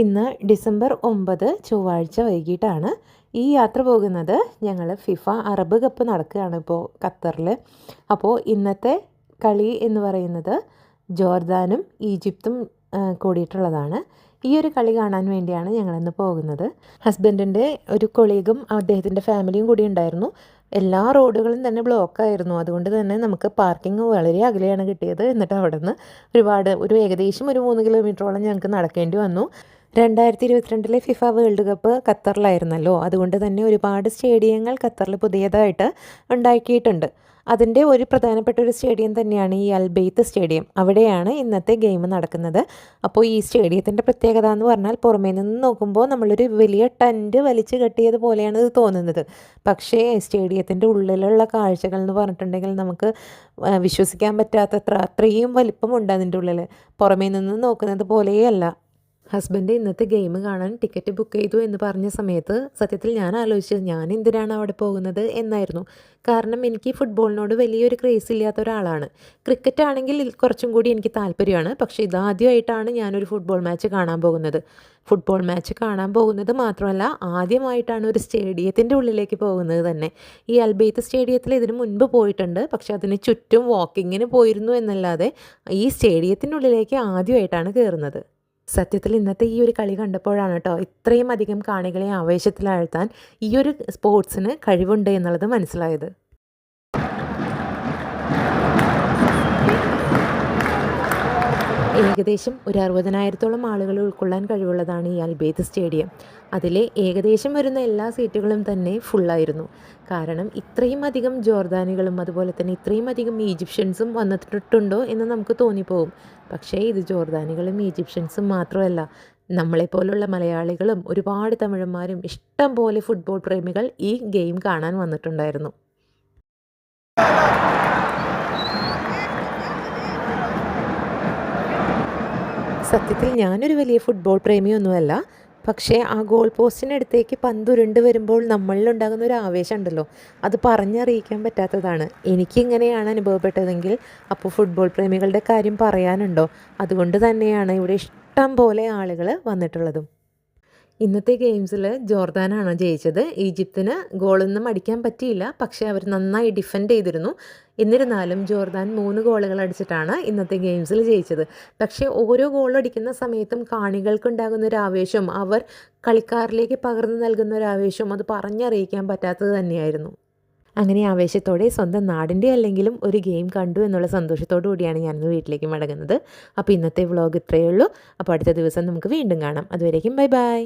ഇന്ന് ഡിസംബർ ഒമ്പത് ചൊവ്വാഴ്ച വൈകിട്ടാണ്. ഈ യാത്ര പോകുന്നത് ഞങ്ങൾ ഫിഫ അറബ് കപ്പ് നടക്കുകയാണ് ഇപ്പോൾ ഖത്തറിൽ അപ്പോൾ ഇന്നത്തെ കളി എന്ന് പറയുന്നത് ജോർദാനും ഈജിപ്തും കൂടിയിട്ടുള്ളതാണ്. ഈ ഒരു കളി കാണാൻ വേണ്ടിയാണ് ഞങ്ങളിന്ന് പോകുന്നത്. ഹസ്ബൻഡിന്റെ ഒരു കൊളീഗും അദ്ദേഹത്തിന്റെ ഫാമിലിയും കൂടി ഉണ്ടായിരുന്നു. എല്ലാ റോഡുകളും തന്നെ ബ്ലോക്കായിരുന്നു അതുകൊണ്ട് തന്നെ നമുക്ക് പാർക്കിംഗ് വളരെ അകലെയാണ് കിട്ടിയത്. എന്നിട്ട് അവിടെ നിന്ന് ഒരുപാട് ഒരു ഏകദേശം ഒരു മൂന്ന് കിലോമീറ്ററോളം ഞങ്ങൾക്ക് നടക്കേണ്ടി വന്നു. രണ്ടായിരത്തി ഇരുപത്തിരണ്ടിലെ ഫിഫ വേൾഡ് കപ്പ് ഖത്തറിലായിരുന്നല്ലോ. അതുകൊണ്ട് തന്നെ ഒരുപാട് സ്റ്റേഡിയങ്ങൾ ഖത്തറിൽ പുതിയതായിട്ട് ഉണ്ടാക്കിയിട്ടുണ്ട്. അതിന്റെ ഒരു പ്രധാനപ്പെട്ട ഒരു സ്റ്റേഡിയം തന്നെയാണ് ഈ അൽബെയ്ത്ത് സ്റ്റേഡിയം. അവിടെയാണ് ഇന്നത്തെ ഗെയിം നടക്കുന്നത്. അപ്പോൾ ഈ സ്റ്റേഡിയത്തിന്റെ പ്രത്യേകത എന്ന് പറഞ്ഞാൽ പുറമേ നിന്ന് നോക്കുമ്പോൾ നമ്മളൊരു വലിയ ടെന്റ് വലിച്ചു കെട്ടിയത് പോലെയാണ് ഇത് തോന്നുന്നത്. പക്ഷേ സ്റ്റേഡിയത്തിന്റെ ഉള്ളിലുള്ള കാഴ്ചകൾ എന്ന് പറഞ്ഞിട്ടുണ്ടെങ്കിൽ നമുക്ക് വിശ്വസിക്കാൻ പറ്റാത്തത്ര അത്രയും വലിപ്പമുണ്ട് അതിന്റെ ഉള്ളിൽ. പുറമേ നിന്ന് നോക്കുന്നത് പോലെയല്ല. ഹസ്ബൻഡ് ഇന്നത്തെ ഗെയിം കാണാൻ ടിക്കറ്റ് ബുക്ക് ചെയ്തു എന്ന് പറഞ്ഞ സമയത്ത് സത്യത്തിൽ ഞാൻ ആലോചിച്ചത് ഞാൻ എന്തിനാണ് അവിടെ പോകുന്നത് എന്നായിരുന്നു. കാരണം എനിക്ക് ഫുട്ബോളിനോട് വലിയൊരു ക്രേസ് ഇല്ലാത്ത ഒരാളാണ്. ക്രിക്കറ്റ് ആണെങ്കിൽ കുറച്ചും കൂടി എനിക്ക് താല്പര്യമാണ്. പക്ഷേ ഇതാദ്യമായിട്ടാണ് ഞാനൊരു ഫുട്ബോൾ മാച്ച് കാണാൻ പോകുന്നത്. ഫുട്ബോൾ മാച്ച് കാണാൻ പോകുന്നത് മാത്രമല്ല ആദ്യമായിട്ടാണ് ഒരു സ്റ്റേഡിയത്തിന്റെ ഉള്ളിലേക്ക് പോകുന്നത് തന്നെ. ഈ അൽബെയ്ത്ത് സ്റ്റേഡിയത്തിൽ ഇതിന് മുൻപ് പോയിട്ടുണ്ട്. പക്ഷേ അതിന് ചുറ്റും വാക്കിങ്ങിന് പോയിരുന്നു എന്നല്ലാതെ ഈ സ്റ്റേഡിയത്തിന്റെ ഉള്ളിലേക്ക് ആദ്യമായിട്ടാണ് കയറുന്നത്. സത്യത്തിൽ ഇന്നത്തെ ഈ ഒരു കളി കണ്ടപ്പോഴാണ് കേട്ടോ ഇത്രയും അധികം കാണികളെ ആവേശത്തിലാഴ്ത്താൻ ഈ ഒരു സ്പോർട്സിന് കഴിവുണ്ട് എന്നുള്ളത് മനസ്സിലായത്. ഏകദേശം ഒരു അറുപതിനായിരത്തോളം ആളുകൾ ഉൾക്കൊള്ളാൻ കഴിവുള്ളതാണ് ഈ അൽബേത്ത് സ്റ്റേഡിയം. അതിലെ ഏകദേശം വരുന്ന എല്ലാ സീറ്റുകളും തന്നെ ഫുള്ളായിരുന്നു. കാരണം ഇത്രയും അധികം ജോർദാനികളും അതുപോലെ തന്നെ ഇത്രയും അധികം ഈജിപ്ഷ്യൻസും വന്നിട്ടുണ്ടോ എന്ന് നമുക്ക് തോന്നിപ്പോകും. പക്ഷേ ഇത് ജോർദാനികളും ഈജിപ്ഷ്യൻസും മാത്രമല്ല. നമ്മളെപ്പോലുള്ള മലയാളികളും ഒരുപാട് തമിഴന്മാരും ഇഷ്ടം പോലെ ഫുട്ബോൾ പ്രേമികൾ ഈ ഗെയിം കാണാൻ വന്നിട്ടുണ്ടായിരുന്നു. സത്യത്തിൽ ഞാനൊരു വലിയ ഫുട്ബോൾ പ്രേമിയൊന്നുമല്ല. പക്ഷേ ആ ഗോൾ പോസ്റ്റിനടുത്തേക്ക് പന്തുരുണ്ട് വരുമ്പോൾ നമ്മളിലുണ്ടാകുന്ന ഒരു ആവേശം ഉണ്ടല്ലോ അത് പറഞ്ഞറിയിക്കാൻ പറ്റാത്തതാണ്. എനിക്കിങ്ങനെയാണ് അനുഭവപ്പെട്ടതെങ്കിൽ അപ്പോൾ ഫുട്ബോൾ പ്രേമികളുടെ കാര്യം പറയാനുണ്ടോ? അതുകൊണ്ട് തന്നെയാണ് ഇവിടെ ഇഷ്ടം പോലെ ആളുകൾ വന്നിട്ടുള്ളതും. ഇന്നത്തെ ഗെയിംസിൽ ജോർദാനാണ് ജയിച്ചത്? ഈജിപ്തിന് ഗോളൊന്നും അടിക്കാൻ പറ്റിയില്ല. പക്ഷേ അവർ നന്നായി ഡിഫെൻഡ് ചെയ്തിരുന്നു. എന്നിരുന്നാലും ജോർദാൻ മൂന്ന് ഗോളുകൾ അടിച്ചിട്ടാണ് ഇന്നത്തെ ഗെയിംസിൽ ജയിച്ചത്. പക്ഷേ ഓരോ ഗോൾ അടിക്കുന്ന സമയത്തും കാണികൾക്കുണ്ടാകുന്ന ഒരു ആവേശം അവർ കളിക്കാരിലേക്ക് പകർന്നു നൽകുന്ന ഒരു ആവേശം അത് പറഞ്ഞറിയിക്കാൻ പറ്റാത്തത് തന്നെയായിരുന്നു. അങ്ങനെ ആവേശത്തോടെ സ്വന്തം നാടിന്റെ അല്ലെങ്കിലും ഒരു ഗെയിം കണ്ടു എന്നുള്ള സന്തോഷത്തോടു കൂടിയാണ് ഞാനിന്ന് വീട്ടിലേക്ക് മടങ്ങുന്നത്. അപ്പോൾ ഇന്നത്തെ വ്ളോഗ് ഇത്രയേ ഉള്ളൂ. അപ്പോൾ അടുത്ത ദിവസം നമുക്ക് വീണ്ടും കാണാം. അതുവരേക്കും ബൈ ബൈ.